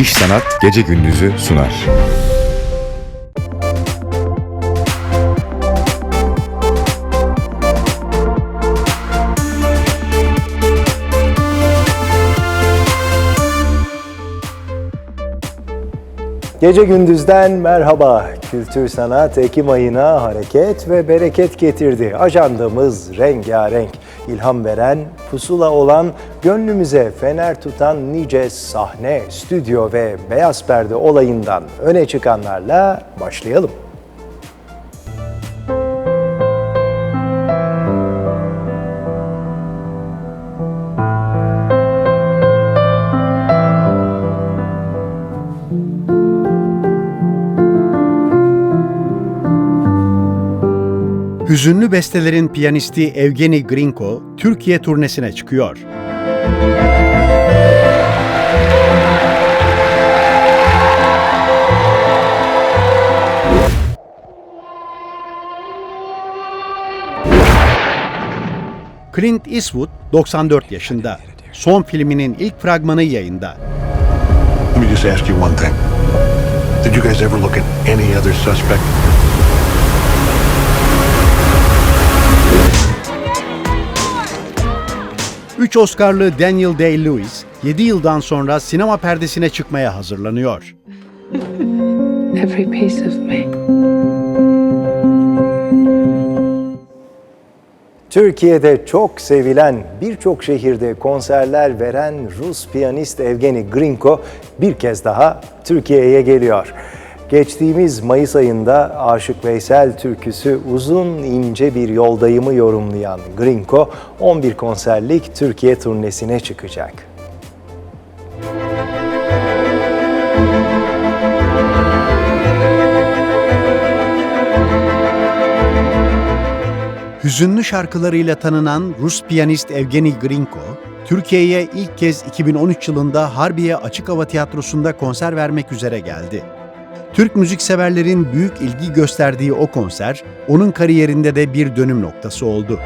İş Sanat Gece Gündüz'ü sunar. Gece gündüzden merhaba. Kültür sanat Ekim ayına hareket ve bereket getirdi. Ajandamız rengarenk. İlham veren, pusula olan, gönlümüze fener tutan nice sahne, stüdyo ve beyaz perde olayından öne çıkanlarla başlayalım. Hüzünlü bestelerin piyanisti Evgeni Grinko Türkiye turnesine çıkıyor. Clint Eastwood 94 yaşında. Son filminin ilk fragmanı yayında. Let me just ask you one thing. Did you guys ever look at any other suspect? Üç Oscar'lı Daniel Day-Lewis 7 yıldan sonra sinema perdesine çıkmaya hazırlanıyor. every piece of me. Türkiye'de çok sevilen, birçok şehirde konserler veren Rus piyanist Evgeni Grinko bir kez daha Türkiye'ye geliyor. Geçtiğimiz Mayıs ayında Aşık Veysel türküsü uzun ince bir yoldayımı yorumlayan Grinko 11 konserlik Türkiye turnesine çıkacak. Hüzünlü şarkılarıyla tanınan Rus piyanist Evgeni Grinko, Türkiye'ye ilk kez 2013 yılında Harbiye Açık Hava Tiyatrosu'nda konser vermek üzere geldi. Türk müzikseverlerin büyük ilgi gösterdiği o konser, onun kariyerinde de bir dönüm noktası oldu.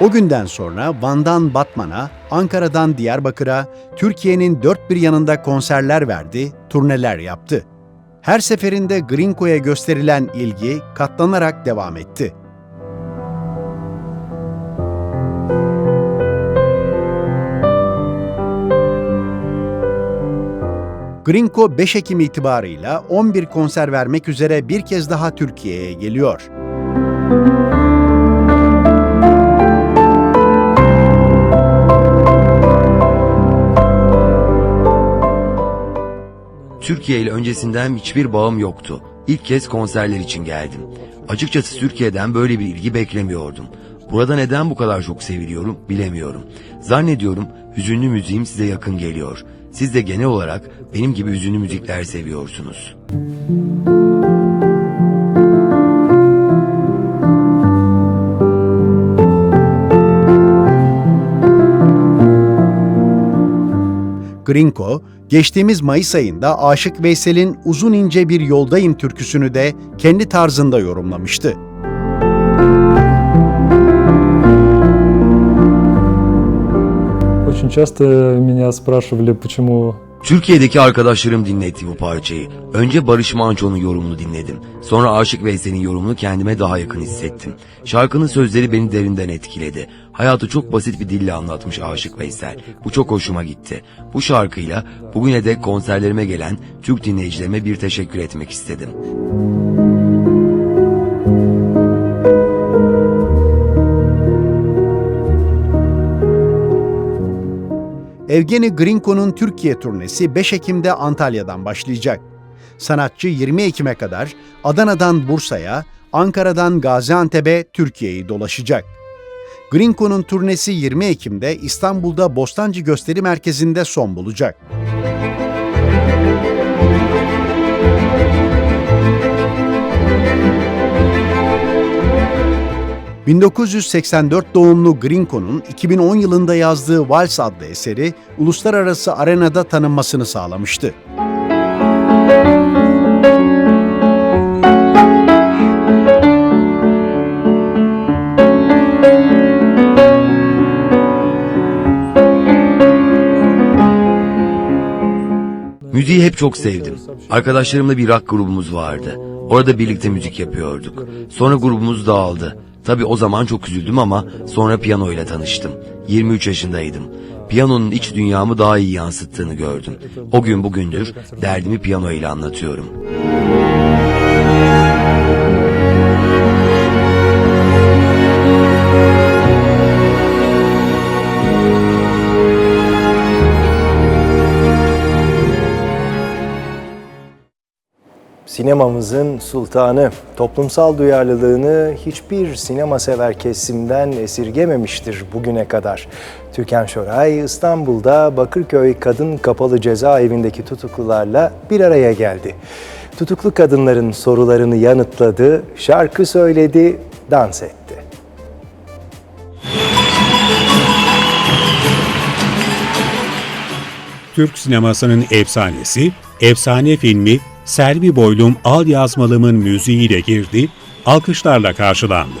O günden sonra Van'dan Batman'a, Ankara'dan Diyarbakır'a, Türkiye'nin dört bir yanında konserler verdi, turneler yaptı. Her seferinde Grinko'ya gösterilen ilgi katlanarak devam etti. Grinko 5 Ekim itibarıyla 11 konser vermek üzere bir kez daha Türkiye'ye geliyor. Türkiye ile öncesinden hiçbir bağım yoktu. İlk kez konserler için geldim. Açıkçası Türkiye'den böyle bir ilgi beklemiyordum. Burada neden bu kadar çok seviliyorum bilemiyorum. Zannediyorum hüzünlü müziğim size yakın geliyor. Siz de genel olarak benim gibi hüzünlü müzikler seviyorsunuz. Grinko, geçtiğimiz Mayıs ayında Aşık Veysel'in Uzun İnce Bir Yoldayım türküsünü de kendi tarzında yorumlamıştı. Очень часто меня spрашивали, почему Türkiye'deki arkadaşlarım dinletti bu parçayı. Önce Barış Manço'nun yorumunu dinledim. Sonra Aşık Veysel'in yorumunu kendime daha yakın hissettim. Şarkının sözleri beni derinden etkiledi. Hayatı çok basit bir dille anlatmış Aşık Veysel. Bu çok hoşuma gitti. Bu şarkıyla bugüne dek konserlerime gelen Türk dinleyicilerime bir teşekkür etmek istedim. Evgeni Grinko'nun Türkiye turnesi 5 Ekim'de Antalya'dan başlayacak. Sanatçı 20 Ekim'e kadar Adana'dan Bursa'ya, Ankara'dan Gaziantep'e Türkiye'yi dolaşacak. Grinko'nun turnesi 20 Ekim'de İstanbul'da Bostancı Gösteri Merkezi'nde son bulacak. 1984 doğumlu Grinko'nun 2010 yılında yazdığı Vals adlı eseri uluslararası arenada tanınmasını sağlamıştı. Müziği hep çok sevdim. Arkadaşlarımla bir rock grubumuz vardı. Orada birlikte müzik yapıyorduk. Sonra grubumuz dağıldı. Tabi o zaman çok üzüldüm ama sonra piyano ile tanıştım. 23 yaşındaydım. Piyanonun iç dünyamı daha iyi yansıttığını gördüm. O gün bugündür derdimi piyano ile anlatıyorum. Sinemamızın sultanı, toplumsal duyarlılığını hiçbir sinema sever kesimden esirgememiştir bugüne kadar. Türkan Şoray İstanbul'da Bakırköy Kadın Kapalı Cezaevindeki tutuklularla bir araya geldi. Tutuklu kadınların sorularını yanıtladı, şarkı söyledi, dans etti. Türk sinemasının efsanesi, efsane filmi Selvi Boylum Al Yazmalım'ın müziğiyle girdi, alkışlarla karşılandı.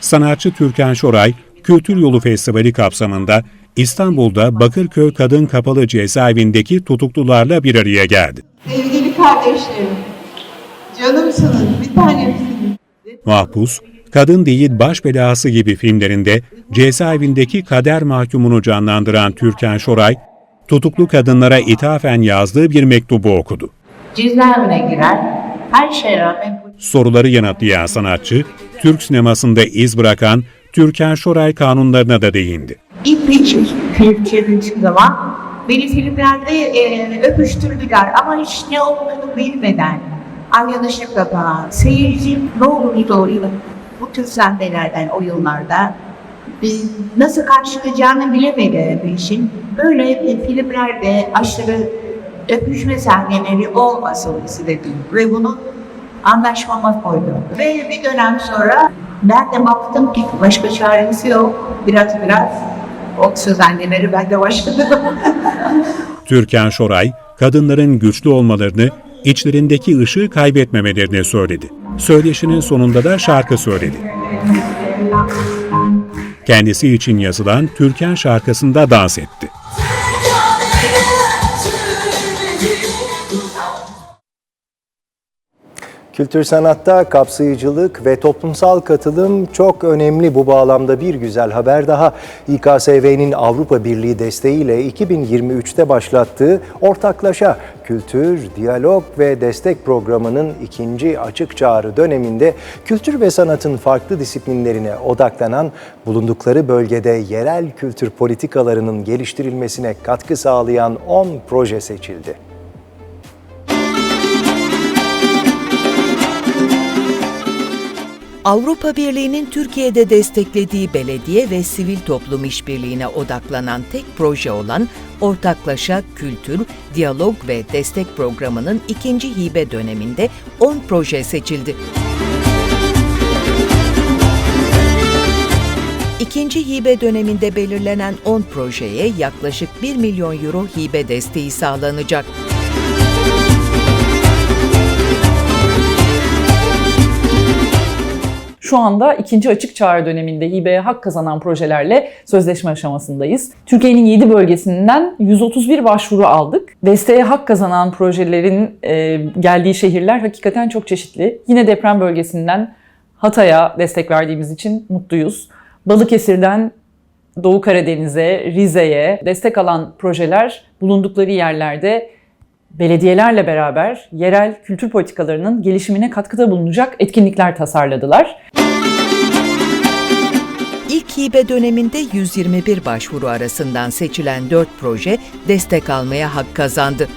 Sanatçı Türkan Şoray, Kültür Yolu Festivali kapsamında İstanbul'da Bakırköy Kadın Kapalı Cezaevindeki tutuklularla bir araya geldi. Sevgili kardeşlerim, canımsınız, bir tanemsiniz. Mahpus, Kadın Değil Baş Belası gibi filmlerinde cezaevindeki kader mahkumunu canlandıran Türkan Şoray, tutuklu kadınlara ithafen yazdığı bir mektubu okudu. Cezaevine girer, her şeye rağmen Soruları yanıtlayan sanatçı, Türk sinemasında iz bırakan Türkan Şoray kanunlarına da değindi. ilk için film çevrildiği zaman beni filmlerde e, öpüştürdüler ama hiç ne olduğunu bilmeden arkadaşlıkla falan seyirci ne olur doğru bu tür sahnelerden o yıllarda biz nasıl karşılayacağını bilemedi bir işin. Böyle filmlerde aşırı öpüşme sahneleri olmasın istedim ve bunu anlaşmama koydum. Ve bir dönem sonra ben de baktım ki başka çaresi yok. Biraz biraz o söz anneleri ben de başladım. Türkan Şoray, kadınların güçlü olmalarını, içlerindeki ışığı kaybetmemelerini söyledi. Söyleşinin sonunda da şarkı söyledi. Kendisi için yazılan Türkan şarkısında dans etti. Kültür sanatta kapsayıcılık ve toplumsal katılım çok önemli bu bağlamda bir güzel haber daha. İKSV'nin Avrupa Birliği desteğiyle 2023'te başlattığı Ortaklaşa Kültür, Diyalog ve Destek Programı'nın ikinci açık çağrı döneminde kültür ve sanatın farklı disiplinlerine odaklanan bulundukları bölgede yerel kültür politikalarının geliştirilmesine katkı sağlayan 10 proje seçildi. Avrupa Birliği'nin Türkiye'de desteklediği belediye ve sivil toplum işbirliğine odaklanan tek proje olan Ortaklaşa Kültür, Diyalog ve Destek Programı'nın ikinci hibe döneminde 10 proje seçildi. İkinci hibe döneminde belirlenen 10 projeye yaklaşık 1 milyon euro hibe desteği sağlanacak. Şu anda ikinci açık çağrı döneminde hibeye hak kazanan projelerle sözleşme aşamasındayız. Türkiye'nin 7 bölgesinden 131 başvuru aldık. Desteğe hak kazanan projelerin e, geldiği şehirler hakikaten çok çeşitli. Yine deprem bölgesinden Hatay'a destek verdiğimiz için mutluyuz. Balıkesir'den Doğu Karadeniz'e, Rize'ye destek alan projeler bulundukları yerlerde belediyelerle beraber yerel kültür politikalarının gelişimine katkıda bulunacak etkinlikler tasarladılar. İlk hibe döneminde 121 başvuru arasından seçilen 4 proje destek almaya hak kazandı.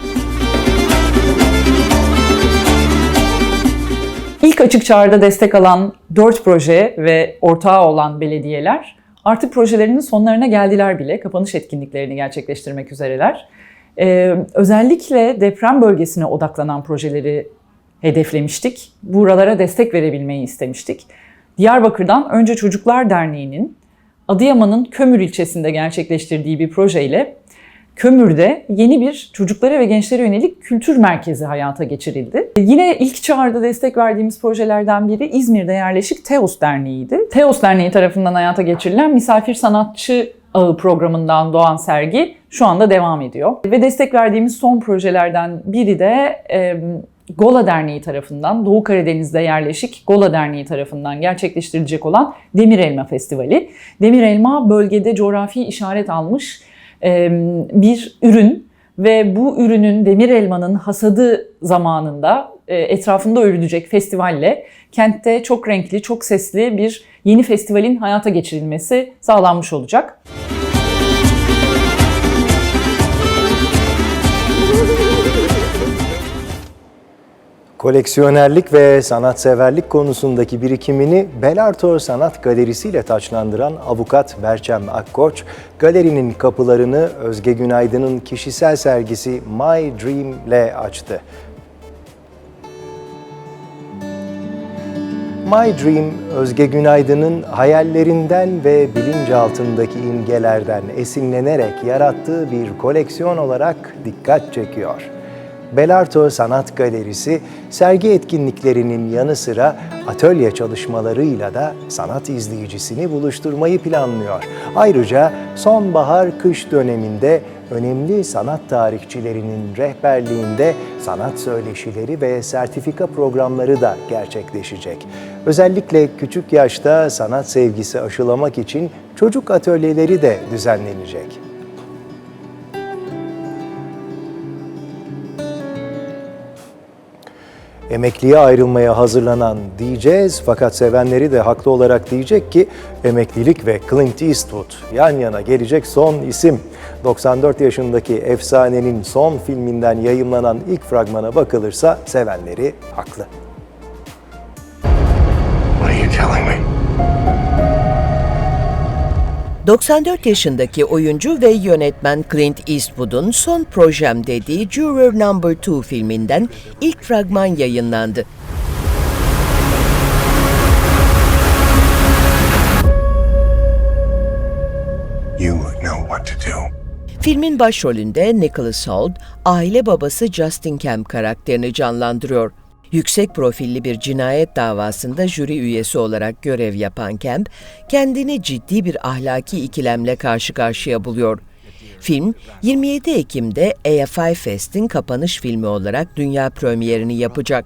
İlk açık çağrıda destek alan 4 proje ve ortağı olan belediyeler artık projelerinin sonlarına geldiler bile. Kapanış etkinliklerini gerçekleştirmek üzereler. Ee, özellikle deprem bölgesine odaklanan projeleri hedeflemiştik. Buralara destek verebilmeyi istemiştik. Diyarbakır'dan Önce Çocuklar Derneği'nin Adıyaman'ın Kömür ilçesinde gerçekleştirdiği bir projeyle Kömür'de yeni bir çocuklara ve gençlere yönelik kültür merkezi hayata geçirildi. Yine ilk çağrıda destek verdiğimiz projelerden biri İzmir'de yerleşik Teos Derneği'ydi. Teos Derneği tarafından hayata geçirilen Misafir Sanatçı Ağı programından doğan sergi şu anda devam ediyor. Ve destek verdiğimiz son projelerden biri de e, Gola Derneği tarafından, Doğu Karadeniz'de yerleşik Gola Derneği tarafından gerçekleştirilecek olan Demir Elma Festivali. Demir Elma bölgede coğrafi işaret almış e, bir ürün ve bu ürünün demir elmanın hasadı zamanında etrafında örülecek festivalle kentte çok renkli, çok sesli bir yeni festivalin hayata geçirilmesi sağlanmış olacak. Koleksiyonerlik ve sanatseverlik konusundaki birikimini Belartor Sanat Galerisi ile taçlandıran avukat Berçem Akkoç, galerinin kapılarını Özge Günaydın'ın kişisel sergisi My Dream ile açtı. My Dream, Özge Günaydın'ın hayallerinden ve bilinçaltındaki imgelerden esinlenerek yarattığı bir koleksiyon olarak dikkat çekiyor. Belarto Sanat Galerisi, sergi etkinliklerinin yanı sıra atölye çalışmalarıyla da sanat izleyicisini buluşturmayı planlıyor. Ayrıca sonbahar-kış döneminde önemli sanat tarihçilerinin rehberliğinde sanat söyleşileri ve sertifika programları da gerçekleşecek. Özellikle küçük yaşta sanat sevgisi aşılamak için çocuk atölyeleri de düzenlenecek. Emekliye ayrılmaya hazırlanan diyeceğiz fakat sevenleri de haklı olarak diyecek ki emeklilik ve Clint Eastwood yan yana gelecek son isim. 94 yaşındaki efsanenin son filminden yayımlanan ilk fragmana bakılırsa sevenleri haklı. What are you telling me? 94 yaşındaki oyuncu ve yönetmen Clint Eastwood'un son projem dediği Juror Number 2 filminden ilk fragman yayınlandı. You know what to do. Filmin başrolünde Nicholas Hoult, aile babası Justin Kemp karakterini canlandırıyor. Yüksek profilli bir cinayet davasında jüri üyesi olarak görev yapan Kemp, kendini ciddi bir ahlaki ikilemle karşı karşıya buluyor. Film, 27 Ekim'de AFI Fest'in kapanış filmi olarak dünya premierini yapacak.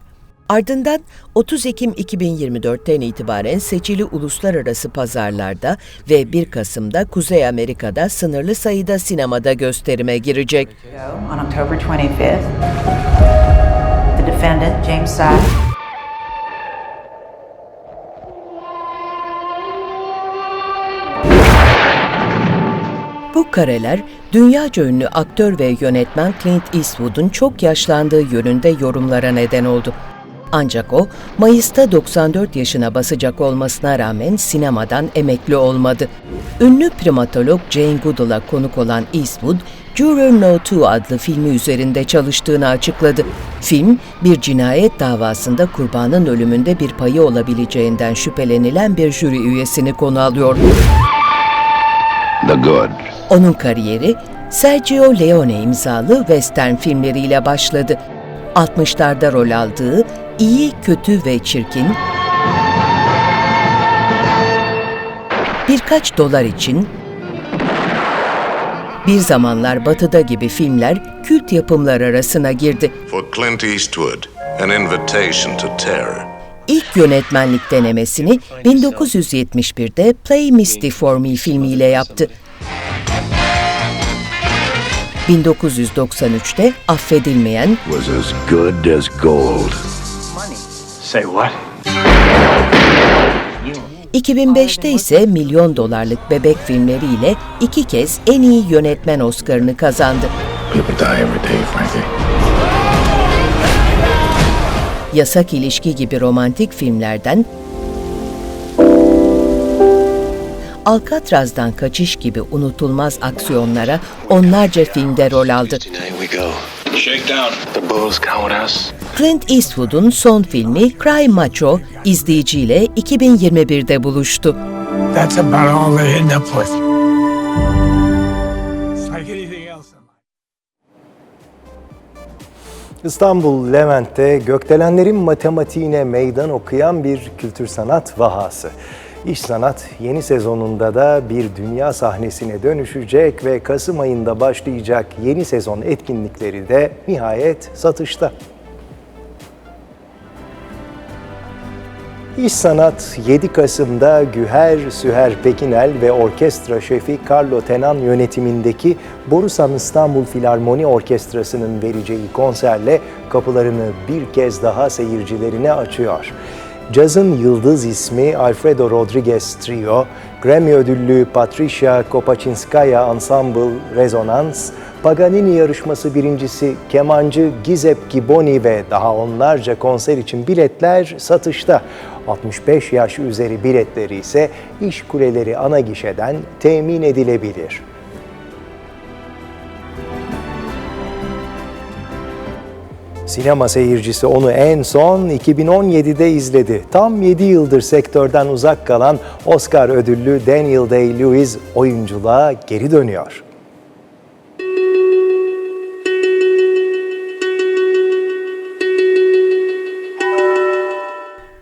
Ardından 30 Ekim 2024'ten itibaren seçili uluslararası pazarlarda ve 1 Kasım'da Kuzey Amerika'da sınırlı sayıda sinemada gösterime girecek. Defendant, James Sack, Bu kareler dünyaca ünlü aktör ve yönetmen Clint Eastwood'un çok yaşlandığı yönünde yorumlara neden oldu. Ancak o, Mayıs'ta 94 yaşına basacak olmasına rağmen sinemadan emekli olmadı. Ünlü primatolog Jane Goodall'a konuk olan Eastwood, Juror No 2 adlı filmi üzerinde çalıştığını açıkladı. Film, bir cinayet davasında kurbanın ölümünde bir payı olabileceğinden şüphelenilen bir jüri üyesini konu alıyor. The Good. Onun kariyeri Sergio Leone imzalı western filmleriyle başladı. 60'larda rol aldığı İyi, Kötü ve Çirkin, Birkaç Dolar için, Bir Zamanlar Batı'da gibi filmler kült yapımlar arasına girdi. For Clint Eastwood, an invitation to terror. İlk yönetmenlik denemesini 1971'de Play Misty for Me filmiyle yaptı. 1993'te Affedilmeyen, Was as good as gold. 2005'te ise Milyon Dolarlık Bebek filmleriyle iki kez en iyi yönetmen Oscar'ını kazandı. Yasak İlişki gibi romantik filmlerden Alcatraz'dan kaçış gibi unutulmaz aksiyonlara onlarca filmde rol aldı. Clint Eastwood'un son filmi Cry Macho izleyiciyle 2021'de buluştu. That's about all they end up with. İstanbul Levent'te gökdelenlerin matematiğine meydan okuyan bir kültür sanat vahası. İş Sanat yeni sezonunda da bir dünya sahnesine dönüşecek ve Kasım ayında başlayacak yeni sezon etkinlikleri de nihayet satışta. İş Sanat 7 Kasım'da Güher Süher Pekinel ve orkestra şefi Carlo Tenan yönetimindeki Borusan İstanbul Filarmoni Orkestrası'nın vereceği konserle kapılarını bir kez daha seyircilerine açıyor. Cazın yıldız ismi Alfredo Rodriguez Trio, Grammy ödüllü Patricia Kopachinskaya Ensemble Resonans, Paganini yarışması birincisi kemancı Gizep Giboni ve daha onlarca konser için biletler satışta. 65 yaş üzeri biletleri ise iş kuleleri ana gişeden temin edilebilir. Sinema seyircisi onu en son 2017'de izledi. Tam 7 yıldır sektörden uzak kalan Oscar ödüllü Daniel Day-Lewis oyunculuğa geri dönüyor.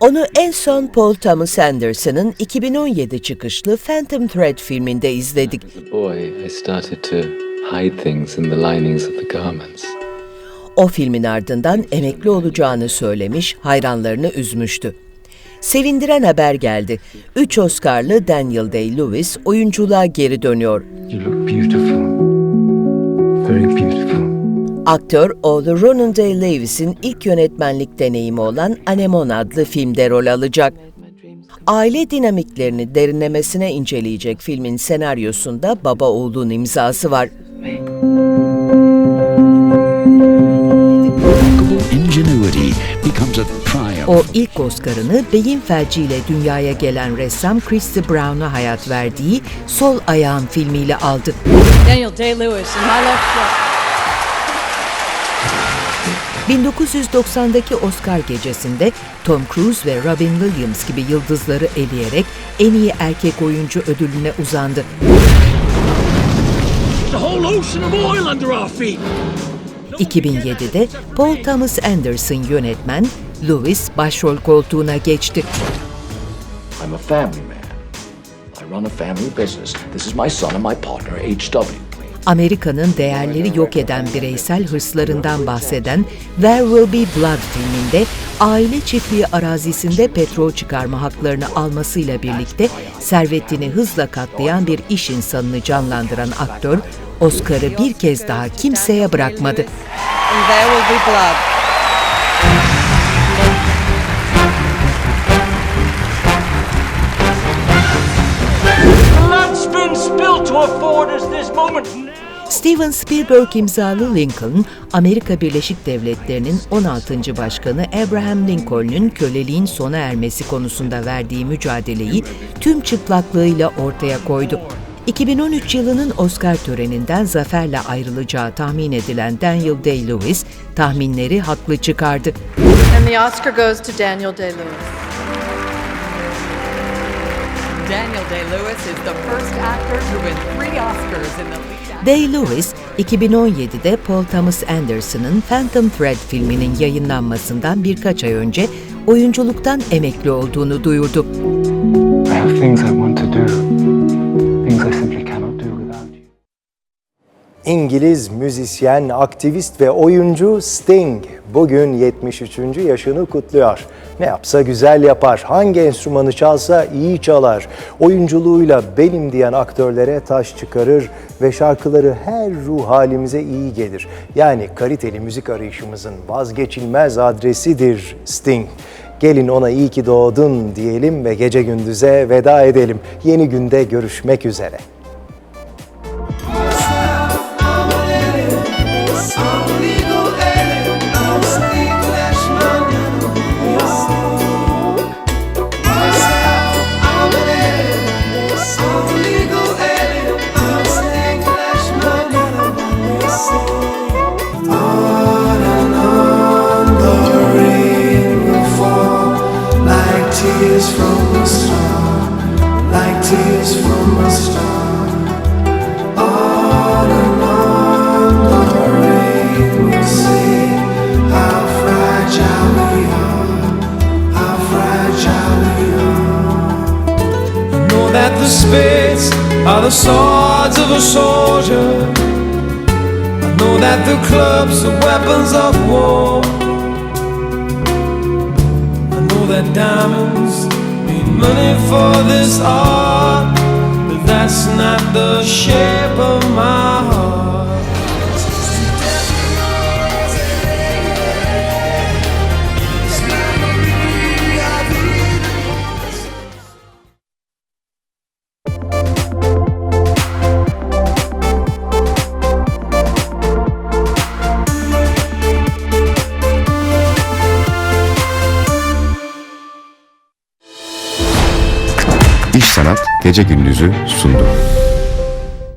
Onu en son Paul Thomas Anderson'ın 2017 çıkışlı Phantom Thread filminde izledik. As a boy, I started to hide things in the linings of the garments. O filmin ardından emekli olacağını söylemiş, hayranlarını üzmüştü. Sevindiren haber geldi. Üç Oscar'lı Daniel Day-Lewis oyunculuğa geri dönüyor. You look beautiful. Very beautiful. Aktör oğlu Ronan Day-Lewis'in ilk yönetmenlik deneyimi olan Anemone adlı filmde rol alacak. Aile dinamiklerini derinlemesine inceleyecek filmin senaryosunda baba oğlun imzası var. O ilk Oscar'ını beyin felciyle dünyaya gelen ressam Christy Brown'a hayat verdiği Sol Ayağın filmiyle aldı. Daniel Day-Lewis in my left foot. 1990'daki Oscar gecesinde Tom Cruise ve Robin Williams gibi yıldızları eleyerek en iyi erkek oyuncu ödülüne uzandı. The whole ocean of oil under our feet. 2007'de Paul Thomas Anderson yönetmen, Lewis başrol koltuğuna geçti. I'm a family man. I run a family business. This is my son and my partner, H.W. Amerika'nın değerleri yok eden bireysel hırslarından bahseden There Will Be Blood filminde aile çiftliği arazisinde petrol çıkarma haklarını almasıyla birlikte servetini hızla katlayan bir iş insanını canlandıran aktör, Oscar'ı bir kez daha kimseye bırakmadı. Blood's been spilled to afford us this moment. Steven Spielberg imzalı Lincoln, Amerika Birleşik Devletleri'nin 16. Başkanı Abraham Lincoln'un köleliğin sona ermesi konusunda verdiği mücadeleyi tüm çıplaklığıyla ortaya koydu. 2013 yılının Oscar töreninden zaferle ayrılacağı tahmin edilen Daniel Day-Lewis, tahminleri haklı çıkardı. And the Oscar goes to Daniel Day-Lewis. Daniel Day-Lewis is the first actor to win three Oscars in the lead Day-Lewis, 2017'de Paul Thomas Anderson'ın Phantom Thread filminin yayınlanmasından birkaç ay önce oyunculuktan emekli olduğunu duyurdu. I have things I want to do. İngiliz müzisyen, aktivist ve oyuncu Sting bugün 73. yaşını kutluyor. Ne yapsa güzel yapar, hangi enstrümanı çalsa iyi çalar. Oyunculuğuyla benim diyen aktörlere taş çıkarır ve şarkıları her ruh halimize iyi gelir. Yani kaliteli müzik arayışımızın vazgeçilmez adresidir Sting. Gelin ona iyi ki doğdun diyelim ve gece gündüze veda edelim. Yeni günde görüşmek üzere. Are the swords of a soldier. I know that the clubs are weapons of war. I know that diamonds mean money for this art, but that's not the shape Gece Gündüz'ü sundu.